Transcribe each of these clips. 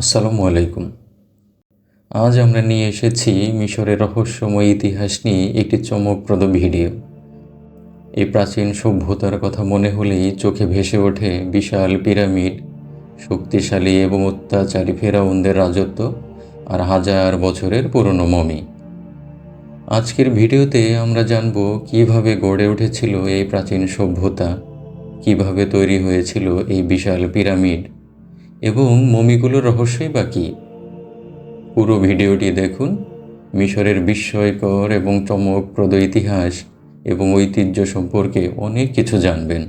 আসসালামু আলাইকুম। আজ আমরা নিয়ে এসেছি মিশরের রহস্যময় ইতিহাস নিয়ে একটি চমকপ্রদ ভিডিও। এই প্রাচীন সভ্যতার কথা মনে হলেই চোখে ভেসে ওঠে বিশাল পিরামিড, শক্তিশালী এবং অত্যাচারী ফেরাউনদের রাজত্ব আর হাজার বছরের পুরনো মমি। আজকের ভিডিওতে আমরা জানব কীভাবে গড়ে উঠেছিল এই প্রাচীন সভ্যতা, কীভাবে তৈরি হয়েছিল এই বিশাল পিরামিড এবং মমিগুলোর রহস্যই বা কী? পুরো ভিডিওটি দেখুন। মিশরের বিস্ময়কর এবং চমকপ্রদ ইতিহাস এবং ঐতিহ্য সম্পর্কে অনেক কিছু জানবেন।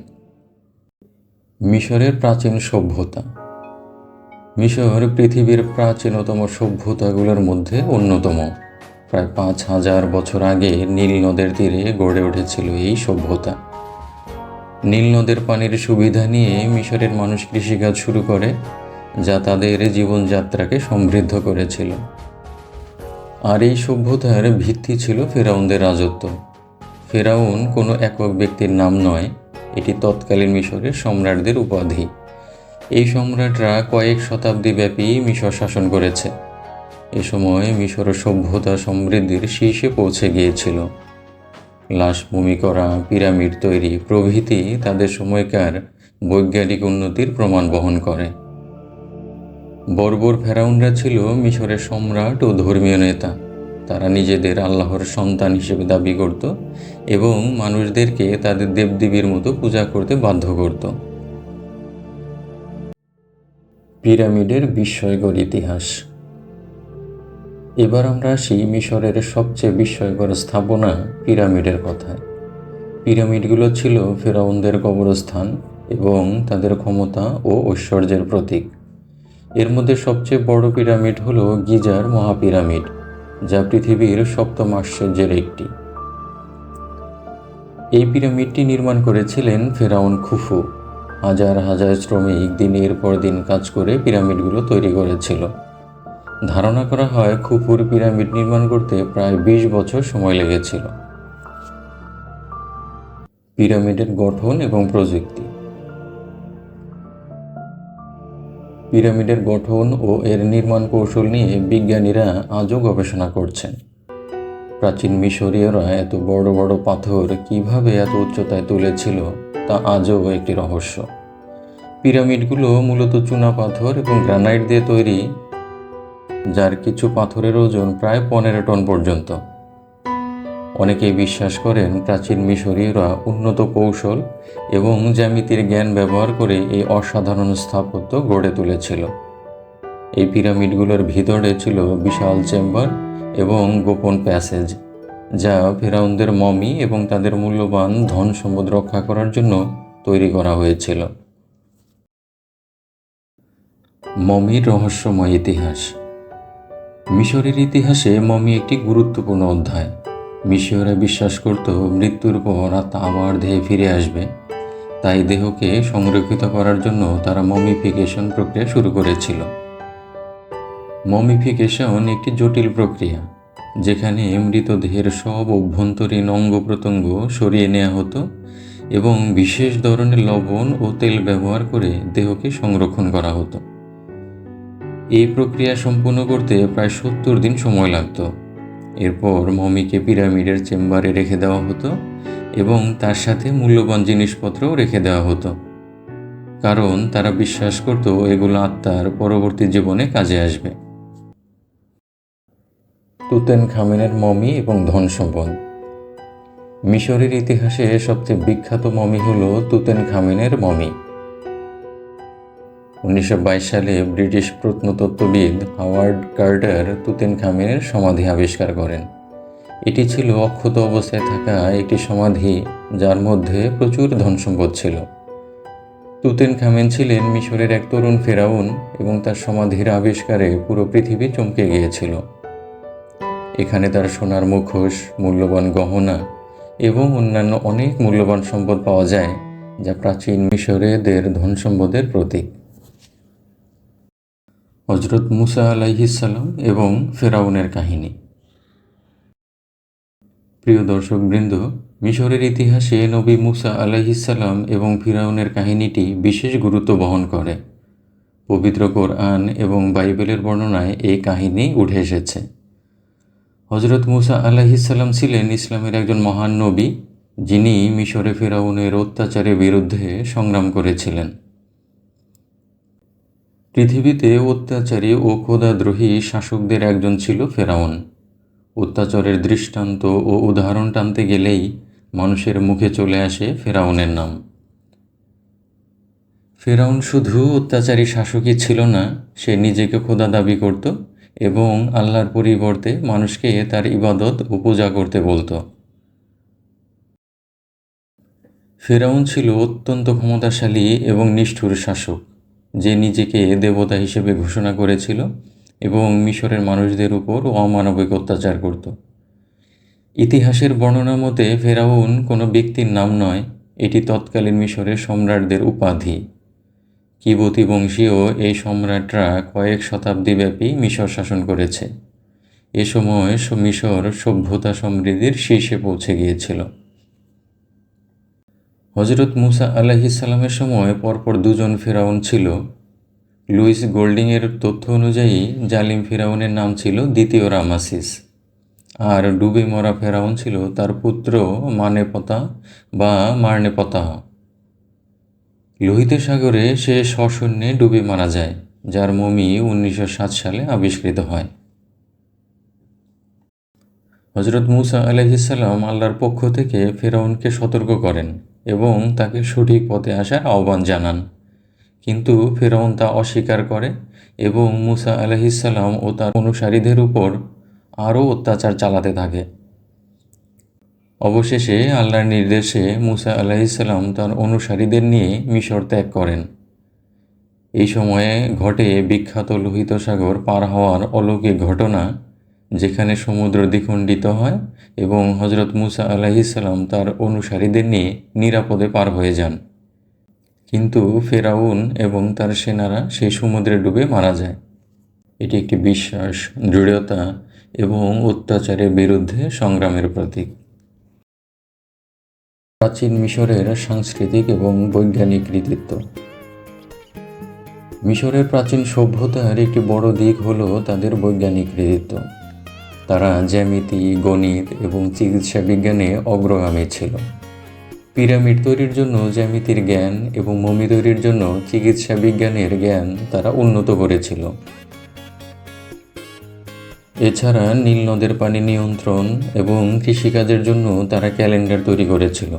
মিশরের প্রাচীন সভ্যতা। মিশর পৃথিবীর প্রাচীনতম সভ্যতাগুলোর মধ্যে অন্যতম। প্রায় পাঁচ হাজার বছর আগে নীল নদের তীরে গড়ে উঠেছিল এই সভ্যতা। নীল নদের পানির সুবিধা নিয়ে মিশরের মানুষ কৃষিকাজ শুরু করে যা তাদের জীবনযাত্রাকে সমৃদ্ধ করেছিল। আর এই সভ্যতার ভিত্তি ছিল ফেরাউনদের রাজত্ব। ফেরাউন কোনো একক ব্যক্তির নাম নয়, এটি তৎকালীন মিশরের সম্রাটদের উপাধি। এই সম্রাটরা কয়েক শতাব্দী ব্যাপী মিশর শাসন করেছে। এ সময় মিশর সভ্যতা সমৃদ্ধির শীর্ষে পৌঁছে গিয়েছিল। লাশ ভূমি করা, পিরামিড তৈরি প্রভৃতি তাদের সময়কার বৈজ্ঞানিক উন্নতির প্রমাণ বহন করে। বর্বর ফেরাউনরা ছিল মিশরের সম্রাট ও ধর্মীয় নেতা। তারা নিজেদের আল্লাহর সন্তান হিসেবে দাবি করত এবং মানুষদেরকে তাদের দেবদেবীর মতো পূজা করতে বাধ্য করত। পিরামিডের বিস্ময়কর ইতিহাস। এবার আমরা আসি মিশরের সবচেয়ে বিস্ময়কর স্থাপনা পিরামিডের কথায় পিরামিডগুলো ছিল ফেরাউনদের কবরস্থান এবং তাদের ক্ষমতা ও ঐশ্বর্যের প্রতীক। এর মধ্যে সবচেয়ে বড় পিরামিড হলো গিজার মহাপিরামিড, যা পৃথিবীর সপ্তম আশ্চর্যের একটি। এই পিরামিডটি নির্মাণ করেছিলেন ফেরাউন খুফু। হাজার হাজার শ্রমিক দিনের পর দিন কাজ করে পিরামিডগুলো তৈরি করেছিল। ধারণা করা হয় খুফুর পিরামিড নির্মাণ করতে প্রায় বিশ বছর সময় লেগেছিল। পিরামিডের গঠন এবং প্রযুক্তি। পিরামিডের গঠন ও এর নির্মাণ কৌশল নিয়ে বিজ্ঞানীরা আজও গবেষণা করছেন। প্রাচীন মিশরীয়রা এত বড় বড় পাথর কীভাবে এত উচ্চতায় তুলেছিল তা আজও একটি রহস্য। পিরামিডগুলো মূলত চুনা পাথর এবং গ্রানাইট দিয়ে তৈরি, যার কিছু পাথরের ওজন প্রায় পনেরো টন পর্যন্ত। অনেকেই বিশ্বাস করেন প্রাচীন মিশরীয়রা উন্নত কৌশল এবং জ্যামিতির জ্ঞান ব্যবহার করে এই অসাধারণ স্থাপত্য গড়ে তুলেছিল। এই পিরামিডগুলোর ভিতরে ছিল বিশাল চেম্বার এবং গোপন প্যাসেজ, যা ফেরাউনদের মমি এবং তাদের মূল্যবান ধন সম্পদ রক্ষা করার জন্য তৈরি করা হয়েছিল। মমির রহস্যময় ইতিহাস। মিশরের ইতিহাসে মমি একটি গুরুত্বপূর্ণ অধ্যায়। মিশীয়রা বিশ্বাস করত মৃত্যুর পর আত্মা আবার দেহে ফিরে আসবে। তাই দেহকে সংরক্ষিত করার জন্য তারা মমিফিকেশন প্রক্রিয়া শুরু করেছিল। মমিফিকেশন একটি জটিল প্রক্রিয়া, যেখানে মৃতদেহের সব অভ্যন্তরীণ অঙ্গ প্রত্যঙ্গ সরিয়ে নেওয়া হতো এবং বিশেষ ধরনের লবণ ও তেল ব্যবহার করে দেহকে সংরক্ষণ করা হতো। এই প্রক্রিয়া সম্পূর্ণ করতে প্রায় সত্তর দিন সময় লাগতো। এরপর মমিকে পিরামিডের চেম্বারে রেখে দেওয়া হতো এবং তার সাথে মূল্যবান জিনিসপত্রও রেখে দেওয়া হতো। কারণ তারা বিশ্বাস করত এগুলো আত্মার পরবর্তী জীবনে কাজে আসবে। তুতেন খামেনের মমি এবং ধন সম্পদ মিশরের ইতিহাসে সবচেয়ে বিখ্যাত মমি হল তুতেন খামেনের মমি। উনিশশো বাইশ সালে ব্রিটিশ প্রত্নতত্ত্ববিদ হাওয়ার্ড কার্টার তুতেন খামেনের সমাধি আবিষ্কার করেন। এটি ছিল অক্ষত অবস্থায় থাকা একটি সমাধি যার মধ্যে প্রচুর ধনসম্পদ ছিল। তুতেন খামেন ছিলেন মিশরের এক তরুণ ফেরাউন এবং তার সমাধির আবিষ্কারে পুরো পৃথিবী চমকে গিয়েছিল। এখানে তার সোনার মুখোশ, মূল্যবান গহনা এবং অন্যান্য অনেক মূল্যবান সম্পদ পাওয়া যায়, যা প্রাচীন মিশরেদের ধন সম্পদের প্রতীক। হজরত মুসা আলাইহিসাল্লাম এবং ফেরাউনের কাহিনী। প্রিয় দর্শকবৃন্দ মিশরের ইতিহাসে নবী মুসা আলাইহিসাল্লাম এবং ফিরাউনের কাহিনীটি বিশেষ গুরুত্ব বহন করে। পবিত্র কোরআন এবং বাইবেলের বর্ণনায় এই কাহিনী উঠে এসেছে। হজরত মুসা আলাহিসাল্লাম ছিলেন ইসলামের একজন মহান নবী, যিনি মিশরে ফেরাউনের অত্যাচারের বিরুদ্ধে সংগ্রাম করেছিলেন। পৃথিবীতে অত্যাচারী ও খোদাদ্রোহী শাসকদের একজন ছিল ফেরাউন। অত্যাচারের দৃষ্টান্ত ও উদাহরণ টানতে গেলেই মানুষের মুখে চলে আসে ফেরাউনের নাম। ফেরাউন শুধু অত্যাচারী শাসকই ছিল না, সে নিজেকে খোদা দাবি করত এবং আল্লাহর পরিবর্তে মানুষকে তার ইবাদত ও পূজা করতে বলতো। ফেরাউন ছিল অত্যন্ত ক্ষমতাশালী এবং নিষ্ঠুর শাসক। যে নিজেকে দেবতা হিসেবে ঘোষণা করেছিল এবং মিশরের মানুষদের উপর অমানবিক অত্যাচার করত। ইতিহাসের বর্ণনা মতে ফেরাউন কোনো ব্যক্তির নাম নয়, এটি তৎকালীন মিশরের সম্রাটদের উপাধি। কিবতী বংশীয় এই সম্রাটরা কয়েক শতাব্দীব্যাপী মিশর শাসন করেছে। এ সময় মিশর সভ্যতা সমৃদ্ধির শীর্ষে পৌঁছে গিয়েছিল। হজরত মুসা আলাহিসাল্লামের সময় পরপর দুজন ফেরাউন ছিল। লুইস গোল্ডিংয়ের তথ্য অনুযায়ী জালিম ফেরাউনের নাম ছিল দ্বিতীয় রামাসিস। আর ডুবে মরা ফেরাউন ছিল তার পুত্র মানেপতা বা মার্নেপতা। লোহিত সাগরে সে সশূন্যে ডুবে মারা যায়, যার মমি উনিশশো সাত সালে আবিষ্কৃত হয়। হজরত মুসা আলহিসাল্লাম আল্লাহর পক্ষ থেকে ফেরাউনকে সতর্ক করেন। এবং তাকে সঠিক পথে আসার আহ্বান জানান। কিন্তু ফেরাউন তা অস্বীকার করে এবং মুসা আলহিসাল্লাম ও তার অনুসারীদের উপর আরও অত্যাচার চালাতে থাকে। অবশেষে আল্লাহর নির্দেশে মুসা আলাহিসাল্লাম তার অনুসারীদের নিয়ে মিশর ত্যাগ করেন। এই সময়ে ঘটে বিখ্যাত লোহিত সাগর পার হওয়ার অলৌকিক ঘটনা যেখানে সমুদ্র দ্বিখণ্ডিত হয় এবং হজরত মুসা আলাহিসাল্লাম তার অনুসারীদের নিয়ে নিরাপদে পার হয়ে যান। কিন্তু ফেরাউন এবং তার সেনারা সেই সমুদ্রে ডুবে মারা যায়। এটি একটি বিশ্বাস, দৃঢ়তা এবং অত্যাচারের বিরুদ্ধে সংগ্রামের প্রতীক। প্রাচীন মিশরের সাংস্কৃতিক এবং বৈজ্ঞানিক কৃতিত্ব। মিশরের প্রাচীন সভ্যতার একটি বড় দিক হল তাদের বৈজ্ঞানিক কৃতিত্ব। তারা জ্যামিতি, গণিত এবং চিকিৎসা বিজ্ঞানে অগ্রগামী ছিল। পিরামিড তৈরির জন্য জ্যামিতির জ্ঞান এবং মমি তৈরির জন্য চিকিৎসা বিজ্ঞানের জ্ঞান তারা উন্নত করেছিল। এছাড়া নীল নদের পানি নিয়ন্ত্রণ এবং কৃষিকাজের জন্য তারা ক্যালেন্ডার তৈরি করেছিল।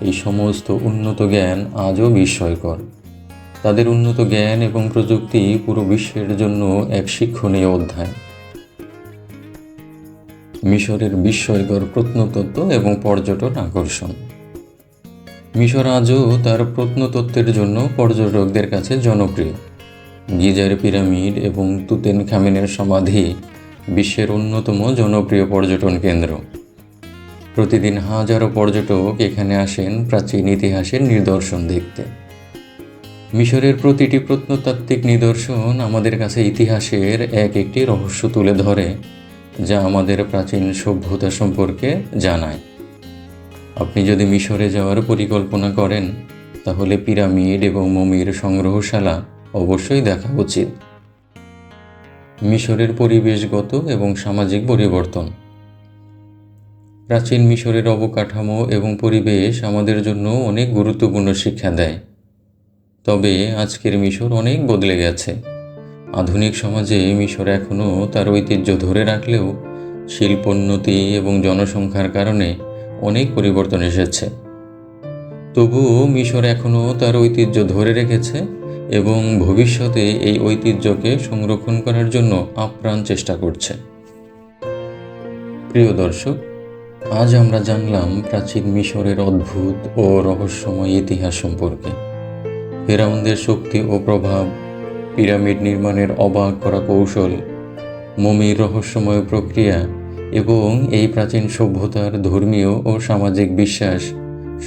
এই সমস্ত উন্নত জ্ঞান আজও বিস্ময়কর। তাদের উন্নত জ্ঞান এবং প্রযুক্তি পুরো বিশ্বের জন্য এক শিক্ষণীয় অধ্যায়। মিশরের বিস্ময়কর প্রত্নতত্ত্ব এবং পর্যটন আকর্ষণ। মিশর আজও তার প্রত্নতত্ত্বের জন্য পর্যটকদের কাছে জনপ্রিয়। গিজার পিরামিড এবং তুতেন খামেনের সমাধি বিশ্বের অন্যতম জনপ্রিয় পর্যটন কেন্দ্র। প্রতিদিন হাজারো পর্যটক এখানে আসেন প্রাচীন ইতিহাসের নিদর্শন দেখতে। মিশরের প্রতিটি প্রত্নতাত্ত্বিক নিদর্শন আমাদের কাছে ইতিহাসের এক একটি রহস্য তুলে ধরে। যা আমাদের প্রাচীন সভ্যতা সম্পর্কে জানায়। আপনি যদি মিশরে যাওয়ার পরিকল্পনা করেন, তাহলে পিরামিড এবং মমির সংগ্রহশালা অবশ্যই দেখা উচিত। মিশরের পরিবেশগত এবং সামাজিক পরিবর্তন। প্রাচীন মিশরের অবকাঠামো এবং পরিবেশ আমাদের জন্য অনেক গুরুত্বপূর্ণ শিক্ষা দেয়। তবে আজকের মিশর অনেক বদলে গেছে। আধুনিক সমাজে মিশর এখনও তার ঐতিহ্য ধরে রাখলেও শিল্পোন্নতি এবং জনসংখ্যার কারণে অনেক পরিবর্তন এসেছে। তবুও মিশর এখনও তার ঐতিহ্য ধরে রেখেছে এবং ভবিষ্যতে এই ঐতিহ্যকে সংরক্ষণ করার জন্য আপ্রাণ চেষ্টা করছে। প্রিয় দর্শক, আজ আমরা জানলাম প্রাচীন মিশরের অদ্ভুত ও রহস্যময় ইতিহাস সম্পর্কে। ফেরাউনদের শক্তি ও প্রভাব পিরামিড নির্মাণের অবাক করা কৌশল, মমির রহস্যময় প্রক্রিয়া এবং এই প্রাচীন সভ্যতার ধর্মীয় ও সামাজিক বিশ্বাস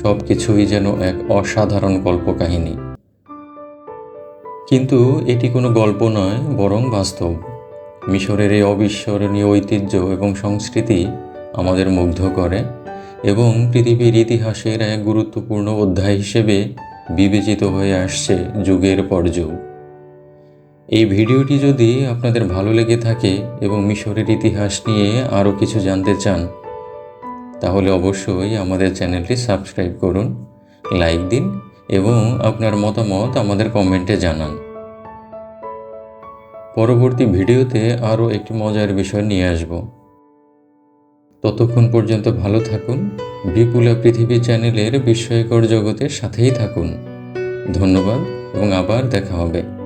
সব কিছুই যেন এক অসাধারণ কল্পকাহিনী। কিন্তু এটি কোনো গল্প নয়, বরং বাস্তব। মিশরের এই অবিস্মরণীয় ঐতিহ্য এবং সংস্কৃতি আমাদের মুগ্ধ করে এবং পৃথিবীর ইতিহাসের এক গুরুত্বপূর্ণ অধ্যায় হিসেবে বিবেচিত হয়ে আসছে যুগের পর যুগ। এই ভিডিওটি যদি আপনাদের ভালো লেগে থাকে এবং মিশরের ইতিহাস নিয়ে আরও কিছু জানতে চান, তাহলে অবশ্যই আমাদের চ্যানেলটি সাবস্ক্রাইব করুন, লাইক দিন এবং আপনার মতামত আমাদের কমেন্টে জানান। পরবর্তী ভিডিওতে আরও একটি মজার বিষয় নিয়ে আসব। ততক্ষণ পর্যন্ত ভালো থাকুন, বিপুলা পৃথিবী চ্যানেলের বিস্ময়কর জগতের সাথেই থাকুন। ধন্যবাদ এবং আবার দেখা হবে।